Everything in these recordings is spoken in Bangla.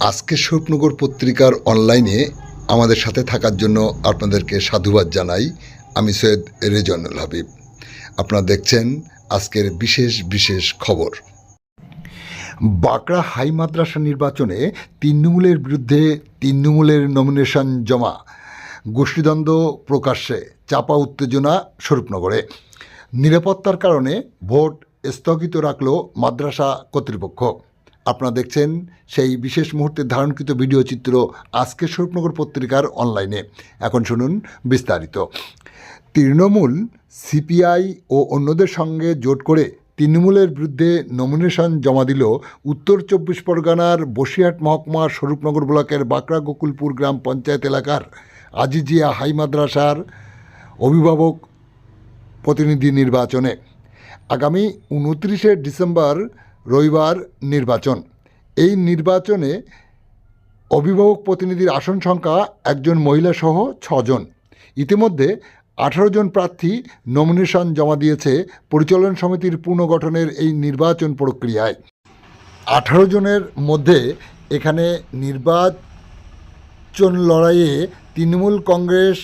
আজকে স্বপ্নগর পত্রিকার অনলাইনে আমাদের সাথে থাকার জন্য আপনাদেরকে সাধুবাদ জানাই। আমি সৈয়দ রেজনুল হাবিব। আপনারা দেখছেন আজকের বিশেষ বিশেষ খবর। বাঁকড়া হাই মাদ্রাসা নির্বাচনে তৃণমূলের বিরুদ্ধে তৃণমূলের নমিনেশন জমা। গোষ্ঠীদ্বন্দ্ব প্রকাশ্যে চাপা উত্তেজনা স্বরূপনগরে। নিরাপত্তার কারণে ভোট স্থগিত রাখল মাদ্রাসা কর্তৃপক্ষ। আপনারা দেখছেন সেই বিশেষ মুহূর্তে ধারণকৃত ভিডিও চিত্র আজকে স্বরূপনগর পত্রিকার অনলাইনে। এখন শুনুন বিস্তারিত। তৃণমূল, সিপিআই ও অন্যদের সঙ্গে জোট করে তৃণমূলের বিরুদ্ধে নমিনেশন জমা দিল উত্তর চব্বিশ পরগনার বসিরহাট মহকুমার স্বরূপনগর ব্লকের বাঁকড়া গোকুলপুর গ্রাম পঞ্চায়েত এলাকার আজিজিয়া হাই মাদ্রাসার অভিভাবক প্রতিনিধি নির্বাচনে। আগামী উনত্রিশে ডিসেম্বর রবিবার নির্বাচন। এই নির্বাচনে অভিভাবক প্রতিনিধির আসন সংখ্যা একজন মহিলা সহ ছজন। ইতিমধ্যে আঠারো জন প্রার্থী নমিনেশন জমা দিয়েছে পরিচালন সমিতির পুনর্গঠনের এই নির্বাচন প্রক্রিয়ায়। আঠারো জনের মধ্যে এখানে নির্বাচন লড়াইয়ে তৃণমূল কংগ্রেস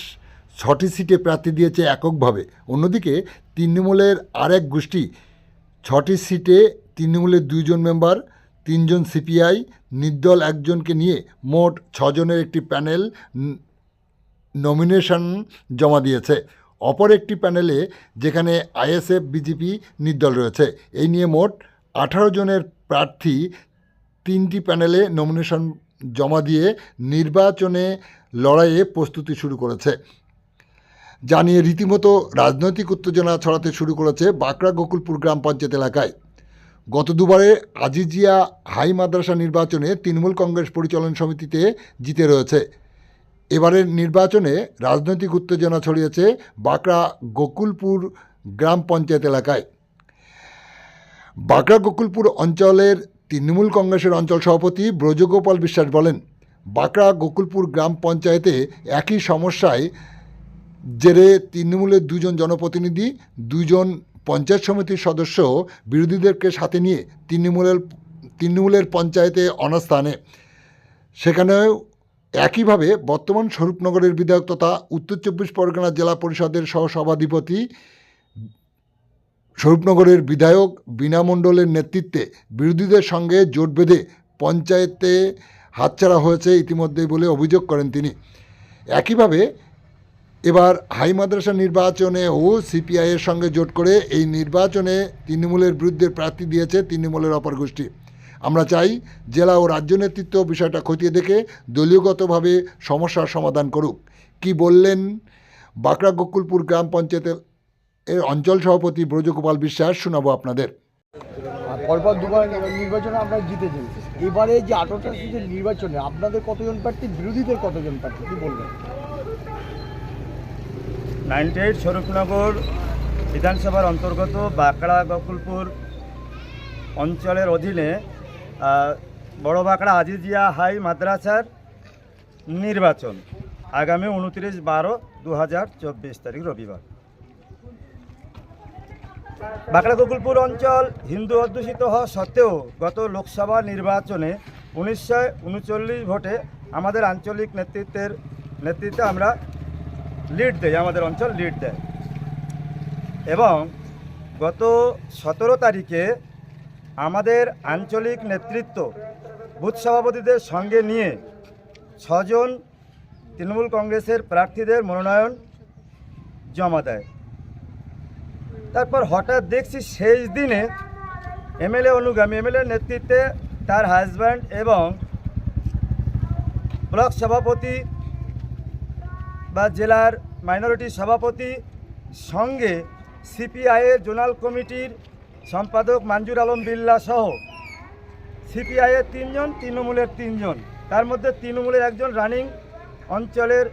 ছটি সিটে প্রার্থী দিয়েছে এককভাবে। অন্যদিকে তৃণমূলের আরেক গোষ্ঠী ছটি সিটে তৃণমূলের দুইজন মেম্বার, তিনজন সিপিআই, নির্দল একজনকে নিয়ে মোট ছজনের একটি প্যানেল নমিনেশন জমা দিয়েছে। অপর একটি প্যানেলে যেখানে আইএসএফ, বিজেপি নির্দল রয়েছে। এই নিয়ে মোট আঠারো জনের প্রার্থী তিনটি প্যানেলে নমিনেশন জমা দিয়ে নির্বাচনে লড়াইয়ে প্রস্তুতি শুরু করেছে। জানিয়ে রীতিমতো রাজনৈতিক উত্তেজনা ছড়াতে শুরু করেছে বাঁকড়া গোকুলপুর গ্রাম পঞ্চায়েত এলাকায়। গত দুবারে আজিজিয়া হাই মাদ্রাসা নির্বাচনে তৃণমূল কংগ্রেস পরিচালন সমিতিতে জিতে রয়েছে। এবারের নির্বাচনে রাজনৈতিক উত্তেজনা ছড়িয়েছে বাঁকড়া গোকুলপুর গ্রাম পঞ্চায়েত এলাকায়। বাঁকড়া গোকুলপুর অঞ্চলের তৃণমূল কংগ্রেসের অঞ্চল সভাপতি ব্রজগোপাল বিশ্বাস বলেন, বাঁকড়া গোকুলপুর গ্রাম পঞ্চায়েতে একই সমস্যায় জেরে তৃণমূলের দুজন জনপ্রতিনিধি, দুজন পঞ্চায়েত সমিতির সদস্য বিরোধীদেরকে সাথে নিয়ে তৃণমূলের তৃণমূলের পঞ্চায়েতে অনাস্থানে সেখানেও একইভাবে বর্তমান স্বরূপনগরের বিধায়ক তথা উত্তর চব্বিশ পরগনা জেলা পরিষদের সহসভাধিপতি স্বরূপনগরের বিধায়ক বীণা মণ্ডলের নেতৃত্বে বিরোধীদের সঙ্গে জোট বেঁধে পঞ্চায়েতে হাতছাড়া হয়েছে ইতিমধ্যেই বলে অভিযোগ করেন তিনি। একইভাবে এবার হাই মাদ্রাসা নির্বাচনে নির্বাচনেও সিপিআইয়ের সঙ্গে জোট করে এই নির্বাচনে তৃণমূলের বিরুদ্ধে প্রার্থী দিয়েছে তৃণমূলের অপর গোষ্ঠী। আমরা চাই জেলা ও রাজ্য নেতৃত্ব বিষয়টা খতিয়ে দেখে দলীয়গতভাবে সমস্যার সমাধান করুক। কি বললেন বাঁকড়া গোকুলপুর গ্রাম পঞ্চায়েতের এর অঞ্চল সভাপতি ব্রজগোপাল বিশ্বাস, শোনাবো আপনাদের। পরপর দুবার নির্বাচনে আমরা জিতেছি। এবারে যে আঠারোটা নির্বাচনে আপনাদের কতজন প্রার্থী, বিরোধীদের কতজন প্রার্থী, কি বলবেন? নাইনটি এইট স্বরূপনগর বিধানসভার অন্তর্গত বাঁকড়া গকুলপুর অঞ্চলের অধীনে বড় বাঁকড়া আজিজিয়া হাই মাদ্রাসার নির্বাচন আগামী উনত্রিশ বারো দু হাজার তারিখ রবিবার। বাঁকড়া গোকুলপুর অঞ্চল হিন্দু অধ্যুষিত হওয়া সত্ত্বেও গত লোকসভা নির্বাচনে উনিশশো উনচল্লিশ ভোটে আমাদের আঞ্চলিক নেতৃত্বের নেতৃত্বে আমরা লিড দেয়, আমাদের অঞ্চল লিড দেয়। এবং গত সতেরো তারিখে আমাদের আঞ্চলিক নেতৃত্ব, বুথ সভাপতিদের সঙ্গে নিয়ে ছজন তৃণমূল কংগ্রেসের প্রার্থীদের মনোনয়ন জমা দেয়। তারপর হঠাৎ দেখছি শেষ দিনে এমএলএ অনুগামী, এমএলএ নেতৃত্বে তার হাজব্যান্ড এবং ব্লক সভাপতি বা জেলার মাইনরিটি সভাপতি সঙ্গে সিপিআইয়ের জোনাল কমিটির সম্পাদক মঞ্জুর আলম বিল্লা সহ সিপিআইয়ের তিনজন, তৃণমূলের তিনজন। তার মধ্যে তৃণমূলের একজন রানিং অঞ্চলের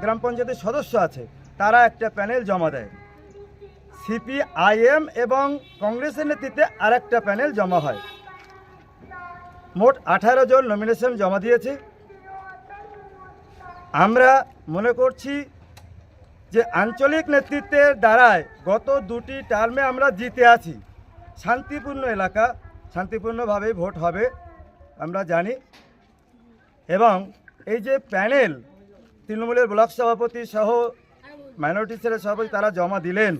গ্রাম পঞ্চায়েতের সদস্য আছে। তারা একটা প্যানেল জমা দেয়। সিপিআইএম এবং কংগ্রেসের নেতৃত্বে আরেকটা প্যানেল জমা হয়। মোট আঠারো জন নমিনেশন জমা দিয়েছে। আমরা মনে করছি যে আঞ্চলিক নেতৃত্বের দ্বারায় গত দুটি টার্মে আমরা জিতে আছি। শান্তিপূর্ণ এলাকা, শান্তিপূর্ণভাবেই ভোট হবে, আমরা জানি। এবং এই যে প্যানেল, তৃণমূলের ব্লক সভাপতি সহ মাইনরিটি সেলের সভাপতি তারা জমা দিলেন।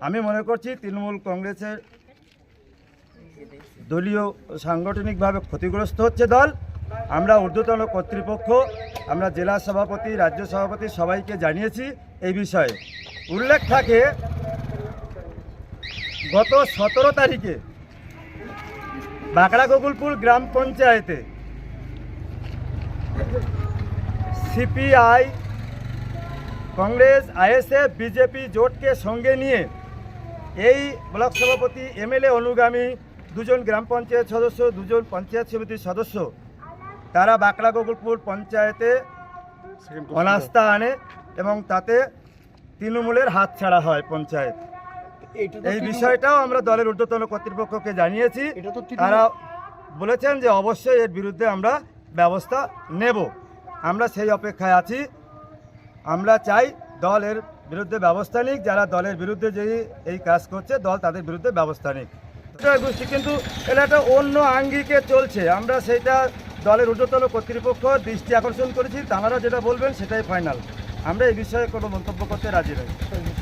আমি মনে করছি তৃণমূল কংগ্রেসের দলীয় সাংগঠনিকভাবে ক্ষতিগ্রস্ত হচ্ছে দল। আমরা ঊর্ধ্বতন কর্তৃপক্ষ, আমরা জেলা সভাপতি, রাজ্য সভাপতি সবাইকে জানিয়েছি এই বিষয়ে। উল্লেখ থাকে, গত সতেরো তারিখে বাঁকড়া গোকুলপুর গ্রাম পঞ্চায়েতে সিপিআই, কংগ্রেস, আইএসএফ, বিজেপি জোটকে সঙ্গে নিয়ে এই ব্লক সভাপতি এমএলএ অনুগামী দুজন গ্রাম পঞ্চায়েত সদস্য, দুজন পঞ্চায়েত সমিতির সদস্য তারা বাঁকড়া গোকুলপুর পঞ্চায়েতে অনাস্থা আনে এবং তাতে তৃণমূলের হাত ছাড়া হয় পঞ্চায়েত। এই বিষয়টাও আমরা দলের ঊর্ধ্বতন কর্তৃপক্ষকে জানিয়েছি। তারা বলেছেন যে অবশ্যই এর বিরুদ্ধে আমরা ব্যবস্থা নেব। আমরা সেই অপেক্ষায় আছি। আমরা চাই দল এর বিরুদ্ধে ব্যবস্থা নিক যারা দলের বিরুদ্ধে যে এই কাজ করছে দল তাদের বিরুদ্ধে ব্যবস্থা নিক। গোষ্ঠী কিন্তু এটা একটা অন্য আঙ্গিকে চলছে। আমরা সেইটা দলের ঊর্ধ্বতন কর্তৃপক্ষ দৃষ্টি আকর্ষণ করেছি তাঁরা যেটা বলবেন সেটাই ফাইনাল আমরা এই বিষয়ে কোনো মন্তব্য করতে রাজি নই।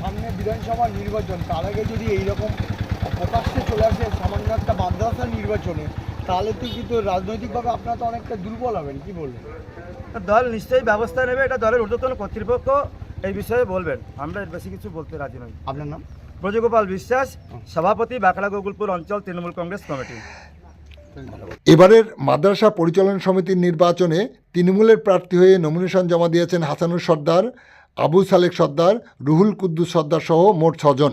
সামনে বিধানসভা নির্বাচন তার আগে যদি এইরকম প্রকাশ্যে চলে আসে সামান্য একটা মাদ্রাসা নির্বাচনে তাহলে তো কিন্তু রাজনৈতিকভাবে আপনারা তো অনেকটা দুর্বল হবেন কি বলবেন? দল নিশ্চয়ই ব্যবস্থা নেবে এটা দলের ঊর্ধ্বতন কর্তৃপক্ষ এই বিষয়ে বলবেন। আমরা এর বেশি কিছু বলতে রাজি নই। আপনার নাম? ব্রজগোপাল বিশ্বাস সভাপতি বাঁকড়া গোকুলপুর অঞ্চল তৃণমূল কংগ্রেস কমিটি। এবারের মাদ্রাসা পরিচালন সমিতির নির্বাচনে তৃণমূলের প্রার্থী হয়ে নমিনেশন জমা দিয়েছেন হাসানুর সর্দার, আবু সালেক সর্দার, রুহুল কুদ্দুস সর্দার সহ মোট ছজন।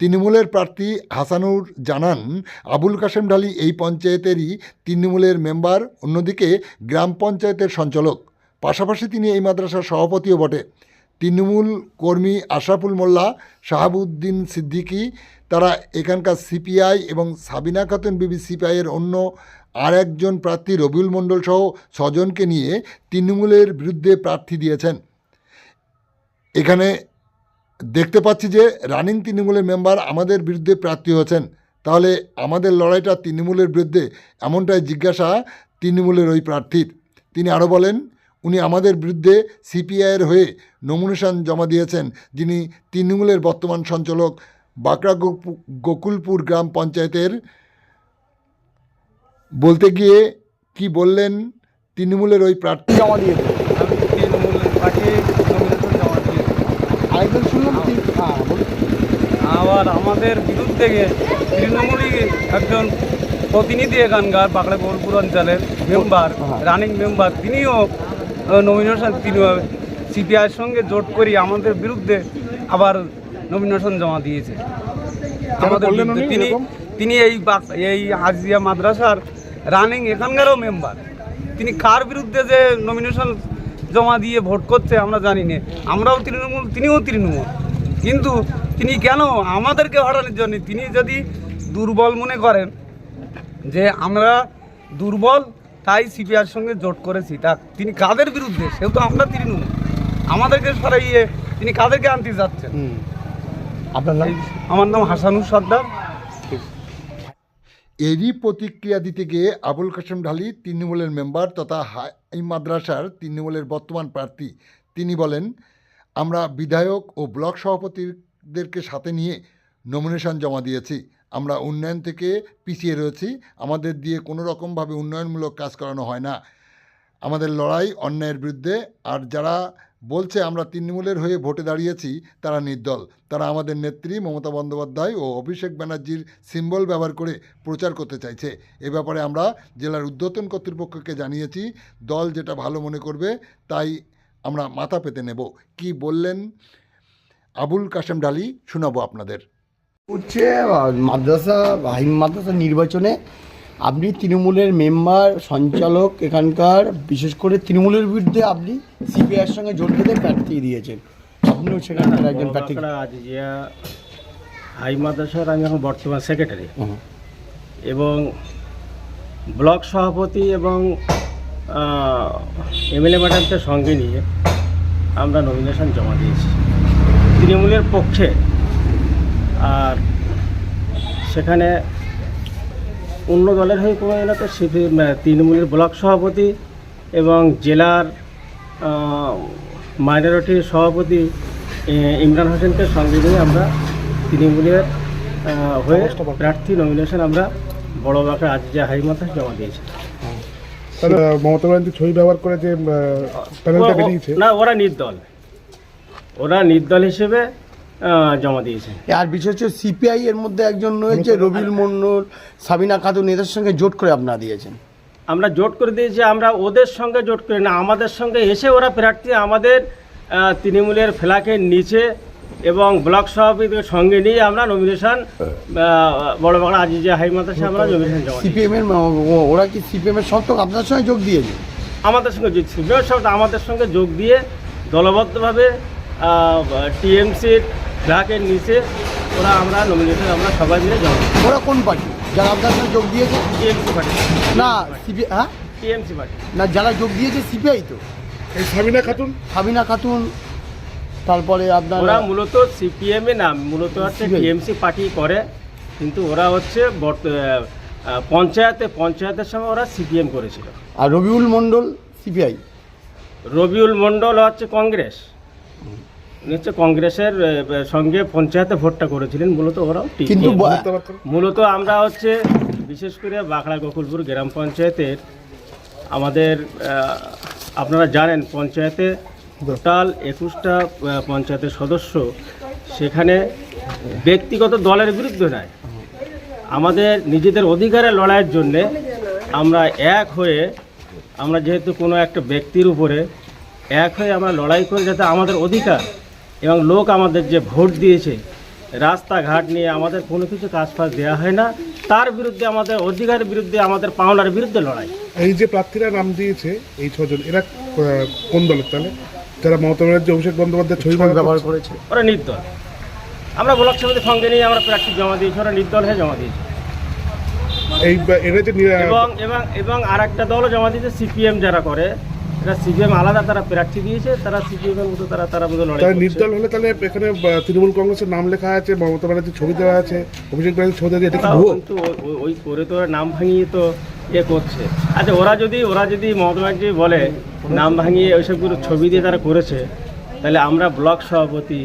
তৃণমূলের প্রার্থী হাসানুর জানান, আবুল কাশেম ঢালি এই পঞ্চায়েতেরই তৃণমূলের মেম্বার, অন্যদিকে গ্রাম পঞ্চায়েতের সঞ্চালক। পাশাপাশি তিনি এই মাদ্রাসার সভাপতিও বটে। তৃণমূল কর্মী আশরাফুল মোল্লা, শাহাবুদ্দিন সিদ্দিকী তারা এখানকার সিপিআই এবং সাবিনা খাতুন বিবি সিপিআইয়ের অন্য আর একজন প্রার্থী রবিউল মণ্ডল সহ ছজনকে নিয়ে তৃণমূলের বিরুদ্ধে প্রার্থী দিয়েছেন। এখানে দেখতে পাচ্ছি যে রানিং তৃণমূলের মেম্বার আমাদের বিরুদ্ধে প্রার্থী হয়েছেন। তাহলে আমাদের লড়াইটা তৃণমূলের বিরুদ্ধে এমনটাই জিজ্ঞাসা তৃণমূলের ওই প্রার্থীর। তিনি আরও বলেন, উনি আমাদের বিরুদ্ধে সিপিআইয়ের হয়ে নমিনেশন জমা দিয়েছেন যিনি তৃণমূলের বর্তমান সঞ্চালক বাঁকড়া গোকুলপুর গ্রাম পঞ্চায়েতের বলতে গিয়ে কি বললেন তৃণমূলের ওই প্রার্থী? জমা দিয়েছে তৃণমূল পার্টি জমা দিয়েছি আরেকজন শুনলাম কি- হ্যাঁ আবার আমাদের বিরুদ্ধে গিয়ে তৃণমূলই একজন প্রতিনিধি এখানকার বাঁকড়া গোলপুর অঞ্চলের মেম্বার হ্যাঁ। রানিং মেম্বার তিনিও নমিনেশন তিনি সিপিআইয়ের সঙ্গে জোট করি আমাদের বিরুদ্ধে আবার নমিনেশন জমা দিয়েছে। আমাদের তিনি তিনি এই এই হাজিয়া মাদ্রাসার রানিং এখানকারও মেম্বার তিনি কার বিরুদ্ধে যে নমিনেশন জমা দিয়ে ভোট করছে আমরা জানি না। আমরাও তৃণমূল তিনিও তৃণমূল। কিন্তু তিনি কেন আমাদেরকে হটানোর জন্য তিনি যদি দুর্বল মনে করেন যে আমরা দুর্বল তাই সিপিআর সঙ্গে জোট করেছি। তা তিনি কাদের বিরুদ্ধে? সেহেতু আমরা তৃণমূল। আমাদেরকে সরাইয়ে তিনি কাদেরকে আনতে যাচ্ছেন? আপনার নাম? আমার নাম হাসানুর সর্দার। এরই প্রতিক্রিয়া দিতে গিয়ে আবুল কাশেম ঢালি তৃণমূলের মেম্বার তথা হাই মাদ্রাসার তৃণমূলের বর্তমান প্রার্থী। তিনি বলেন আমরা বিধায়ক ও ব্লক সভাপতিদেরকে সাথে নিয়ে নমিনেশন জমা দিয়েছি। আমরা উন্নয়ন থেকে পিছিয়ে রয়েছি। আমাদের দিয়ে কোনো রকমভাবে উন্নয়নমূলক কাজ করানো হয় না। আমাদের লড়াই অন্যায়ের বিরুদ্ধে। আর যারা বলছে, আমরা তৃণমূলের হয়ে ভোটে দাঁড়িয়েছি, তারা নির্দল। তারা আমাদের নেত্রী মমতা বন্দ্যোপাধ্যায় ও অভিষেক ব্যানার্জির সিম্বল ব্যবহার করে প্রচার করতে চাইছে। এ ব্যাপারে আমরা জেলার উদ্যোতন কর্তৃপক্ষকে জানিয়েছি, দল যেটা ভালো মনে করবে, তাই আমরা মাথা পেতে নেব। কি বললেন আবুল কাশেম ডালি, শোনাবো আপনাদের। হচ্ছে মাদ্রাসা হাইম মাদ্রাসা নির্বাচনে আপনি তৃণমূলের মেম্বার সঞ্চালক এখানকার বিশেষ করে তৃণমূলের বিরুদ্ধে আপনি সিপিআইয়ের সঙ্গে জোট বেঁধে প্রার্থী দিয়েছেন। আপনিও সেখানকার একজন প্রার্থী। আজিজিয়া হাই মাদ্রাসার আমি এখন বর্তমান সেক্রেটারি এবং ব্লক সভাপতি এবং এমএলএ ম্যাডামকে সঙ্গে নিয়ে আমরা নমিনেশন জমা দিয়েছি। তৃণমূলের পক্ষে আর সেখানে অন্য দলের হয়ে কোনো এলাকা সিপি তৃণমূলের ব্লক সভাপতি এবং জেলার মাইনরিটির সভাপতি ইমরান হোসেনকে সঙ্গে নিয়ে আমরা তৃণমূলের হয়ে প্রার্থী নমিনেশন আমরা বড় বাঁকড়া আজিজা হাইমাথা জমা দিয়েছি। তাহলে মমতা ব্যানার্জি ছবি ব্যবহার করে যে প্যানেলটা বেরিয়েছে না ওরা নির্দল। ওরা নির্দল হিসেবে জমা দিয়েছে। আর বিশেষ করে সিপিআই এর মধ্যে একজন রয়েছে রবিউল মন্ডল সাবিনা খাতুন এদের সঙ্গে জোট করে আপনারা দিয়েছেন। আমরা জোট করে দিয়েছি আমরা ওদের সঙ্গে জোট করি না আমাদের সঙ্গে এসে ওরা প্রার্থী আমাদের তৃণমূলের ফ্ল্যাকের নিচে এবং ব্লক সভাপতিকে সঙ্গে নিয়ে আমরা নমিনেশন বড় বাংলা আজিজা হাইমাতাসে আমরা নমিনেশন জমা সিপিএম এর ওরা কি সিপিএম এর সমর্থক আপনার সঙ্গে যোগ দিয়েছে? আমাদের সঙ্গে যোগ সব আমাদের সঙ্গে যোগ দিয়ে দলবদ্ধভাবে টিএমসির গ্রাহকের নিচে ওরা আমরা নমিনেশন আমরা সবাই মিলে জমা ওরা কোন পার্টি? যারা আপনার সঙ্গে যোগ দিয়েছে? TMC party. না সিপি হ্যাঁ? TMC party. না যারা যোগ দিয়েছে সিপিআই তো। এই সাবিনা খাতুন? সাবিনা খাতুন তারপরে আপনার ওরা মূলত সিপিএম এ না মূলত হচ্ছে টিএমসি পার্টি করে কিন্তু ওরা হচ্ছে বর্ত- পঞ্চায়েতে পঞ্চায়েতের সময় ওরা সিপিএম করেছিল। আর রবিউল মন্ডল সিপিআই। রবিউল মণ্ডল হচ্ছে কংগ্রেস। হচ্ছে কংগ্রেসের সঙ্গে পঞ্চায়েতে ভোটটা করেছিলেন মূলত ওরাও কিন্তু মূলত আমরা হচ্ছে বিশেষ করে বাঁকড়া গোকুলপুর গ্রাম পঞ্চায়েতের আমাদের আপনারা জানেন পঞ্চায়েতে টোটাল একুশটা পঞ্চায়েতের সদস্য সেখানে ব্যক্তিগত দলের বিরুদ্ধে নয়। আমাদের নিজেদের অধিকারের লড়াইয়ের জন্যে আমরা এক হয়ে আমরা যেহেতু কোনো একটা ব্যক্তির উপরে এক হয়ে আমরা লড়াই করে যাতে আমাদের অধিকার এবং লোক আমাদের যে ভোট দিয়েছে রাস্তাঘাট নিয়ে আমাদের কোনো কিছু কাজ ফাজ দেওয়া হয় না। তার বিরুদ্ধে আমাদের অধিকারের বিরুদ্ধে আমাদের পাওনার বিরুদ্ধে লড়াই। এই যে প্রার্থীরা নাম দিয়েছে এই ছজন এরা কোন দলের তাহলে? যারা মমতা ব্যানার্জি অভিষেক বন্দ্যোপাধ্যায় ছবি ব্যবহার ব্যবহার করেছে। ওরা নির্দল। আমরা ব্লক সমিতির সঙ্গে নিয়ে আমরা প্রার্থী জমা দিয়েছি ওরা নির্দল হয়ে জমা দিয়েছি। এই এবং এবং এবং আর একটা দলও জমা দিয়েছে সিপিএম যারা করে এরা সিপিএম আলাদা তারা প্রার্থী দিয়েছে তারা সিপিএম এর মতো তারা তারা মতো লড়াই নির্দল হলে তাহলে এখানে তৃণমূল কংগ্রেসের নাম লেখা আছে মমতা ব্যানার্জির ছবি দেওয়া আছে অভিষেক ব্যানার্জির ছবি দেওয়া? কিন্তু ওই করে তো নাম ভাঙিয়ে তো ইয়ে করছে। আচ্ছা ওরা যদি ওরা যদি মমতা ব্যানার্জি বলে নাম ভাঙিয়ে ওইসবগুলো ছবি দিয়ে তারা করেছে তাহলে আমরা ব্লক সভাপতি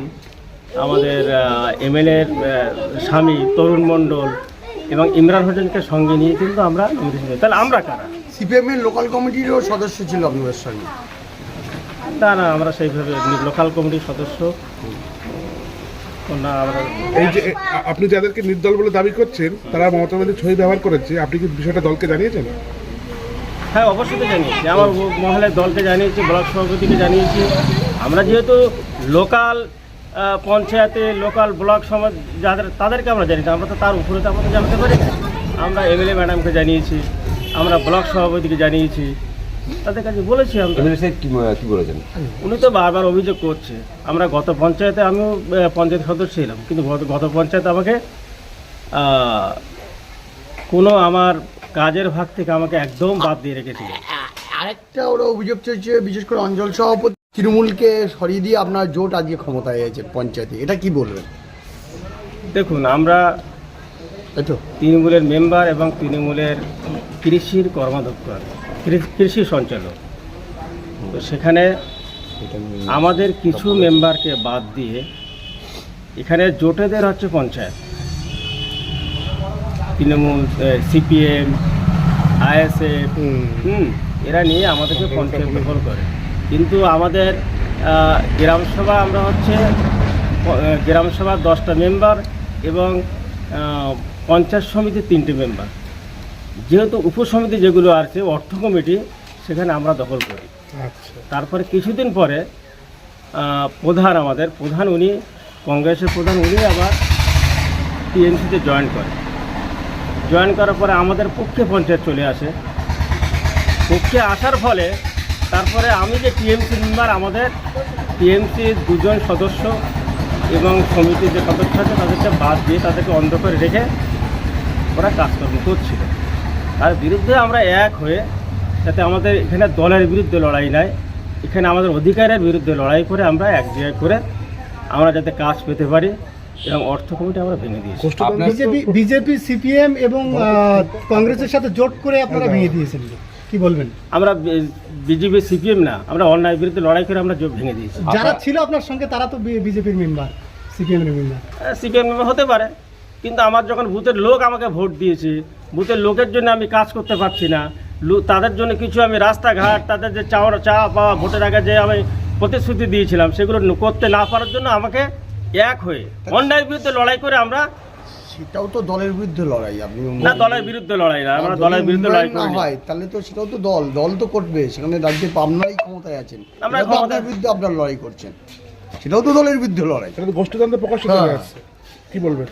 আমাদের এমএলএর স্বামী তরুণ মণ্ডল এবং ইমরান হোসেনকে সঙ্গে নিয়ে কিন্তু আমরা তাহলে আমরা কারা? সিপিএম এর লোকাল কমিটিরও সদস্য ছিল আপনাদের সঙ্গে? না না আমরা সেইভাবে লোকাল কমিটির সদস্য। না আমরা এই যে আপনি যাদেরকে নির্দল বলে দাবি করছেন তারা মমতা ব্যানার্জির ছবি ব্যবহার করেছে। আপনি কি বিষয়টা দলকে জানিয়েছেন? হ্যাঁ অবশ্যই তো জানিয়েছি। আমার মহলের দলকে জানিয়েছি ব্লক সভাপতিকে জানিয়েছি। আমরা যেহেতু লোকাল পঞ্চায়েতে লোকাল ব্লক সমাজ যাদের তাদেরকে আমরা জানিয়েছি। আমরা তো তার উপরে তো আমাদের জানাতে পারি না আমরা এমএলএ ম্যাডামকে জানিয়েছি। আমরা ব্লক সভাপতিকে জানিয়েছি। তাদের কাছে বলেছি আমরা। কি কি বলেছেন? উনি তো বারবার অভিযোগ করছে। আমরা গত পঞ্চায়েতে আমিও পঞ্চায়েত সদস্য ছিলাম। কিন্তু গত- পঞ্চায়েতে আমাকে কোনো আমার কাজের ভাগ থেকে আমাকে একদম বাদ দিয়ে রেখেছিল। আরেকটা ওরা অভিযোগ চলছে বিশেষ করে অঞ্চল সভাপতি তৃণমূলকে সরিয়ে দিয়ে আপনার জোট আজকে ক্ষমতায় এসেছে পঞ্চায়েতে। এটা কি বলবেন? দেখুন আমরা তাই তো তৃণমূলের মেম্বার এবং তৃণমূলের কৃষির কর্মাধ্যক্ষ কৃষি সঞ্চালক। তো সেখানে আমাদের কিছু মেম্বারকে বাদ দিয়ে এখানে জোটেদের হচ্ছে পঞ্চায়েত। তৃণমূল সিপিএম আইএসএফ হুম। এরা নিয়ে আমাদেরকে পঞ্চায়েত দখল করে। কিন্তু আমাদের গ্রামসভা আমরা হচ্ছে গ্রামসভার দশটা মেম্বার এবং পঞ্চায়েত সমিতির তিনটে মেম্বার যেহেতু উপসমিতি যেগুলো আছে অর্থ কমিটি সেখানে আমরা দখল করি। আচ্ছা। তারপরে কিছুদিন পরে প্রধান আমাদের প্রধান উনি কংগ্রেসের প্রধান উনি আবার টিএমসিতে জয়েন করে। জয়েন করার পরে আমাদের পক্ষে পঞ্চায়েত চলে আসে। পক্ষে আসার ফলে তারপরে আমি যে টিএমসি মেম্বার আমাদের টিএমসির দুজন সদস্য এবং সমিতির যে সদস্য আছে তাদেরকে বাদ দিয়ে তাদেরকে অন্ধ করে রেখে ওরা কাজকর্ম করছিল। তার বিরুদ্ধে আমরা এক হয়ে যাতে আমাদের এখানে দলের বিরুদ্ধে লড়াই নাই এখানে আমাদের অধিকারের বিরুদ্ধে লড়াই করে আমরা এক জায়গায় করে আমরা যাতে কাজ পেতে পারি এবং অর্থ কমিটি আমরা ভেঙে দিয়েছি। বিজেপি বিজেপি সিপিএম এবং কংগ্রেসের সাথে জোট করে আপনারা ভেঙে দিয়েছেন। কি বলবেন? আমরা বিজেপি সিপিএম না আমরা অন্যায় বিরুদ্ধে লড়াই করে আমরা জোট ভেঙে দিয়েছি। যারা ছিল আপনার সঙ্গে তারা তো বিজেপির মেম্বার সিপিএম এর মেম্বার সিপিএম হতে পারে। কিন্তু আমার যখন বুথের লোক আমাকে ভোট দিয়েছে বুথের লোকের জন্য আমি কাজ করতে পারছি না। তাদের জন্য কিছু আমি রাস্তাঘাট তাদের যে চাওয়ার চাওয়া পাওয়া ভোটের আগে যে আমি প্রতিশ্রুতি দিয়েছিলাম সেগুলো করতে না পারার জন্য আমাকে এক হয়ে অন্যায়ের বিরুদ্ধে লড়াই করে আমরা সেটাও তো দলের বিরুদ্ধে লড়াই আপনি না দলের বিরুদ্ধে লড়াই না আমরা দলের বিরুদ্ধে লড়াই না করি হয় তাহলে তো সেটাও তো দল দল তো করবে সেখানে রাজ্যে আপনারাই ক্ষমতায় আছেন। আমরা বিরুদ্ধে আপনার লড়াই করছেন। সেটাও তো দলের বিরুদ্ধে লড়াই। এটা তো প্রকাশ হয়ে হ্যাঁ। যাচ্ছে। কি বলবেন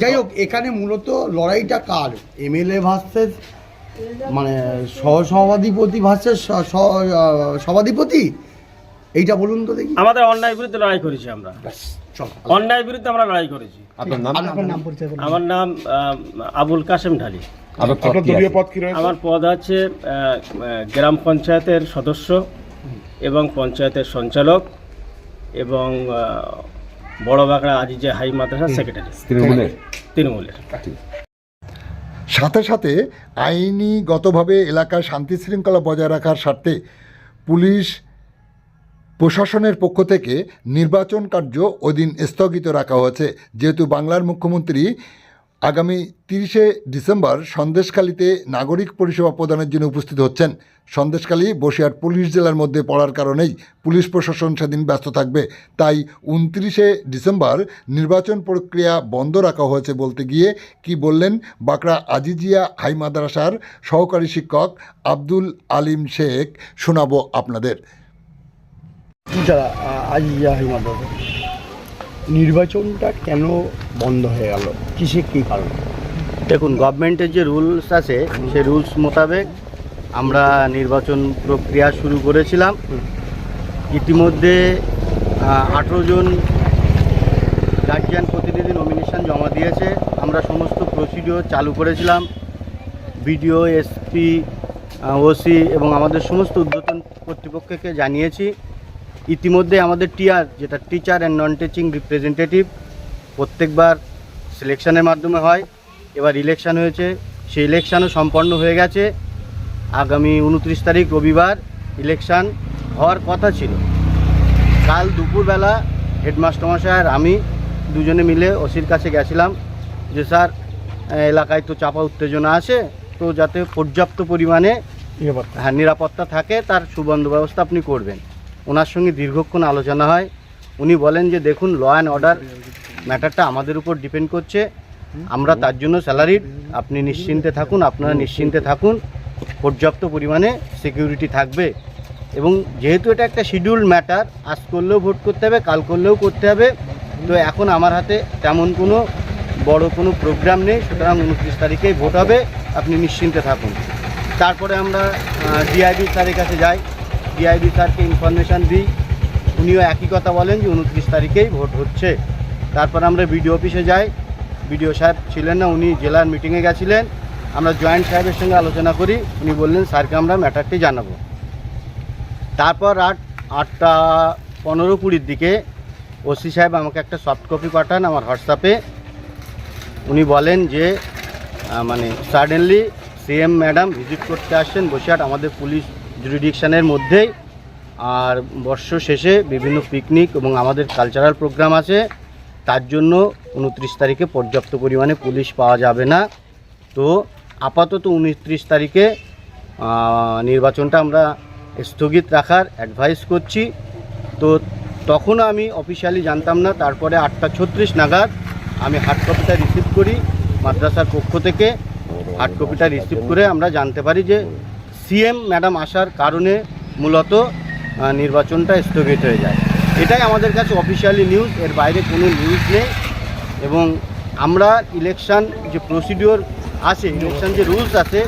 যাই হোক এখানে মূলত লড়াইটা কার? এমএলএ ভার্সেস মানে সহসভাধিপতি ভার্সেস সভাধিপতি? এইটা বলুন তো দেখি। আমাদের অন্যায়ের বিরুদ্ধে লড়াই করেছি আমরা। চল। অন্যায়ের বিরুদ্ধে আমরা লড়াই করেছি। আপনার নাম? পরিচয় আমার নাম আবুল কাশেম ঢালি। আমার পদ আছে গ্রাম পঞ্চায়েতের সদস্য এবং পঞ্চায়েতের সঞ্চালক এবং বড় বাগড়া আজিজে হাই মাদ্রাসার সেক্রেটারি। তৃণমূলের। তৃণমূলের। সাথে সাথে আইনিগতভাবে এলাকার শান্তি শৃঙ্খলা বজায় রাখার স্বার্থে পুলিশ প্রশাসনের পক্ষ থেকে নির্বাচন কার্য ওই দিন স্থগিত রাখা হয়েছে। যেহেতু বাংলার মুখ্যমন্ত্রী আগামী তিরিশে ডিসেম্বর সন্দেশখালীতে নাগরিক পরিষেবা প্রদানের জন্য উপস্থিত হচ্ছেন। সন্দেশখালী, বসিরহাট পুলিশ জেলার মধ্যে পড়ার কারণেই পুলিশ প্রশাসন সেদিন ব্যস্ত থাকবে। তাই উনত্রিশে ডিসেম্বর নির্বাচন প্রক্রিয়া বন্ধ রাখা হয়েছে বলতে গিয়ে কি বললেন বাঁকড়া আজিজিয়া হাই মাদ্রাসার সহকারী শিক্ষক আব্দুল আলিম শেখ শোনাবো আপনাদের। নির্বাচনটা কেন বন্ধ হয়ে গেল? কিসে কী কারণ? দেখুন গভর্নমেন্টের যে রুলস আছে সেই রুলস মোতাবেক আমরা নির্বাচন প্রক্রিয়া শুরু করেছিলাম। ইতিমধ্যে আঠেরো জন গার্জিয়ান প্রতিনিধি নমিনেশন জমা দিয়েছে। আমরা সমস্ত প্রসিডিওর চালু করেছিলাম। বিডিও এসপি ওসি এবং আমাদের সমস্ত উদ্যোতন কর্তৃপক্ষকে জানিয়েছি। ইতিমধ্যে আমাদের টিআর যেটা teacher and non teaching representative প্রত্যেকবার সিলেকশনের মাধ্যমে হয়। এবার ইলেকশান হয়েছে। সেই ইলেকশানও সম্পন্ন হয়ে গেছে। আগামী উনত্রিশ তারিখ রবিবার ইলেকশান হওয়ার কথা ছিল। কাল দুপুরবেলা হেডমাস্টারমশাই আর আমি দুজনে মিলে ওসির কাছে গেছিলাম যে স্যার এলাকায় তো চাপা উত্তেজনা আছে তো যাতে পর্যাপ্ত পরিমাণে নিরাপত্তা। হ্যাঁ নিরাপত্তা থাকে তার সুবন্ধ ব্যবস্থা আপনি করবেন। ওনার সঙ্গে দীর্ঘক্ষণ আলোচনা হয়। উনি বলেন যে, দেখুন, ল অ্যান্ড অর্ডার ম্যাটারটা আমাদের উপর ডিপেন্ড করছে। আমরা তার জন্য স্যালারিড। আপনি নিশ্চিন্তে থাকুন, আপনারা নিশ্চিন্তে থাকুন। পর্যাপ্ত পরিমাণে সিকিউরিটি থাকবে। এবং যেহেতু এটা একটা শিডিউল ম্যাটার, আজ করলেও ভোট করতে হবে, কাল করলেও করতে হবে। তো এখন আমার হাতে তেমন কোনো বড় কোনো প্রোগ্রাম নেই। সুতরাং উনত্রিশ তারিখেই ভোট হবে। আপনি নিশ্চিন্তে থাকুন। তারপরে আমরা ডিআইবি স্যারের কাছে যাই। ডিআইবি স্যারকে ইনফরমেশান দিই। উনিও একই কথা বলেন যে উনত্রিশ তারিখেই ভোট হচ্ছে। তারপর আমরা বিডিও অফিসে যাই। বিডিও সাহেব ছিলেন না, উনি জেলার মিটিংয়ে গেছিলেন। আমরা জয়েন্ট সাহেবের সঙ্গে আলোচনা করি। উনি বললেন, স্যারকে আমরা ম্যাটারটি জানাব। তারপর রাত আটটা পনেরো কুড়ির দিকে ওসি সাহেব আমাকে একটা সফট কপি পাঠান আমার হোয়াটসঅ্যাপে। উনি বলেন যে মানে সাডেনলি সিএম ম্যাডাম ভিজিট করতে আসছেন, বসিরহাট। আমাদের পুলিশ জুরিডিকশনের মধ্যেই। আর বর্ষ শেষে বিভিন্ন পিকনিক এবং আমাদের কালচারাল প্রোগ্রাম আছে, তার জন্য উনত্রিশ তারিখে পর্যাপ্ত পরিমাণে পুলিশ পাওয়া যাবে না। তো আপাতত উনত্রিশ তারিখে নির্বাচনটা আমরা স্থগিত রাখার অ্যাডভাইস করছি। তো তখনও আমি অফিসিয়ালি জানতাম না, তারপরে আটটা ছত্রিশ নাগাদ আমি হার্ড কপিটা রিসিভ করি মাদ্রাসার পক্ষ থেকে। হার্ড কপিটা রিসিভ করে আমরা জানতে পারি যে সিএম ম্যাডাম আসার কারণে মূলত নির্বাচনটা স্থগিত হয়ে যায়। এটাই আমাদের কাছে অফিসিয়ালি নিউজ এর বাইরে কোনো নিউজ নেই। এবং আমরা ইলেকশান যে প্রসিডিওর আছে ইলেকশান যে রুলস আছে,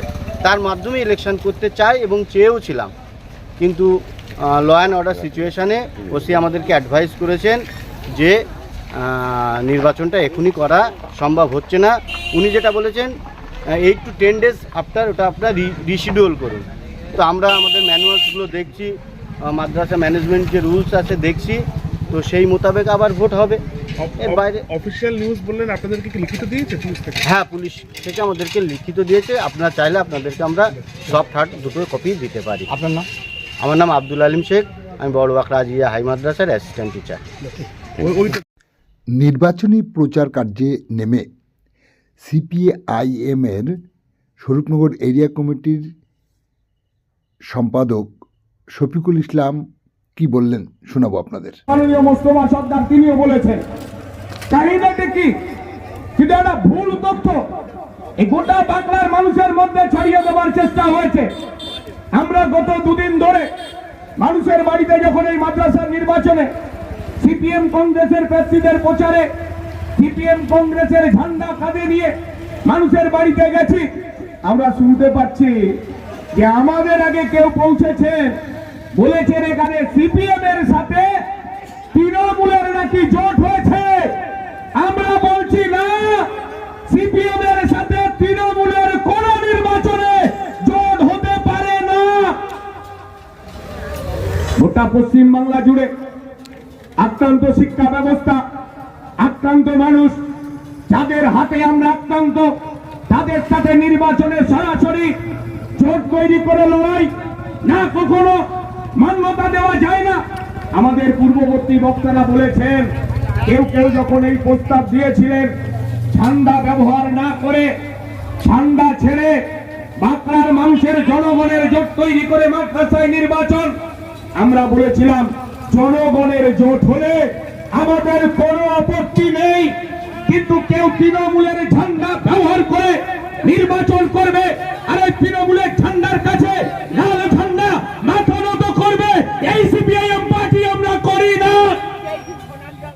তার মাধ্যমে ইলেকশন করতে চাই এবং চেয়েও ছিলাম। কিন্তু ল অ্যান্ড অর্ডার সিচুয়েশানে ওসি আমাদেরকে অ্যাডভাইস করেছেন যে নির্বাচনটা এখনই করা সম্ভব হচ্ছে না। উনি যেটা বলেছেন eight to ten days after ওটা আপনার রিশিডিউল করুন। তো আমরা আমাদের ম্যানুয়ালসগুলো দেখছি মাদ্রাসা ম্যানেজমেন্ট যে রুলস আছে দেখছি তো সেই মোতাবেক আবার ভোট হবে। এর বাইরে অফিসিয়াল নিউজ বললেন আপনাদেরকে কি লিখিত দিয়েছে পুলিশ থেকে? হ্যাঁ পুলিশ থেকে আমাদেরকে লিখিত দিয়েছে। আপনারা চাইলে আপনাদেরকে আমরা সফট হার্ড দুটো কপি দিতে পারি। আপনার নাম? আমার নাম আব্দুল আলিম শেখ। আমি বড় বাঁকড়া আজিয়া হাই মাদ্রাসার অ্যাসিস্ট্যান্ট টিচার নির্বাচনী প্রচার কার্যে নেমে সিপিআইএমের স্বরূপনগর এরিয়া কমিটির সম্পাদক শফিকুল ইসলাম কি বললেন, শোনাবো আপনাদের। মোস্তফা সর্দার তিনিও বলেছেন। কাহিনীটা কি কিন্তু একটা ভুল তথ্য। এই গোটা বাংলার মানুষের মধ্যে ছড়িয়ে দেওয়ার চেষ্টা হয়েছে। আমরা গত দুদিন ধরে মানুষের বাড়িতে যখন এই মাদ্রাসার নির্বাচনে সিপিএম কংগ্রেসের প্রার্থীদের প্রচারে সিপিএম কংগ্রেসের ঝান্ডা কাঁধে নিয়ে মানুষের বাড়িতে গেছি। আমরা শুনতে পাচ্ছি যে আমাদের আগে কেউ পৌঁছেছেন বলেছেন এখানে সিপিএম এর সাথে তৃণমূলের নাকি জোট হয়েছে। আমরা বলছি না সিপিএম এর সাথে তৃণমূলের কোন নির্বাচনে জোট হতে পারে না। গোটা পশ্চিম বাংলা জুড়ে আক্রান্ত শিক্ষা ব্যবস্থা আক্রান্ত মানুষ, যাদের হাতে আমরা আক্রান্ত, তাদের সাথে নির্বাচনে সরাসরি জোট তৈরি করে লড়াই না কখনো মান্যতা দেওয়া যায় না। আমাদের পূর্ববর্তী বক্তারা বলেছেন, কেউ কেউ যখন এই প্রস্তাব দিয়েছিলেন ঠান্ডা ব্যবহার না করে ঠান্ডা ছেড়ে বাঁকড়ার মানুষের জনগণের জোট তৈরি করে মাদ্রাসায় নির্বাচন, আমরা বলেছিলাম, জনগণের জোট হলে আমাদের কোনো আপত্তি নেই, কিন্তু কেউ তৃণমূলের ঝান্ডা ব্যবহার করে নির্বাচন করবে, আর এই তৃণমূলের ঝান্ডার কাছে লাল ঝান্ডা মাথা নত করবে, এই সিপিআইএম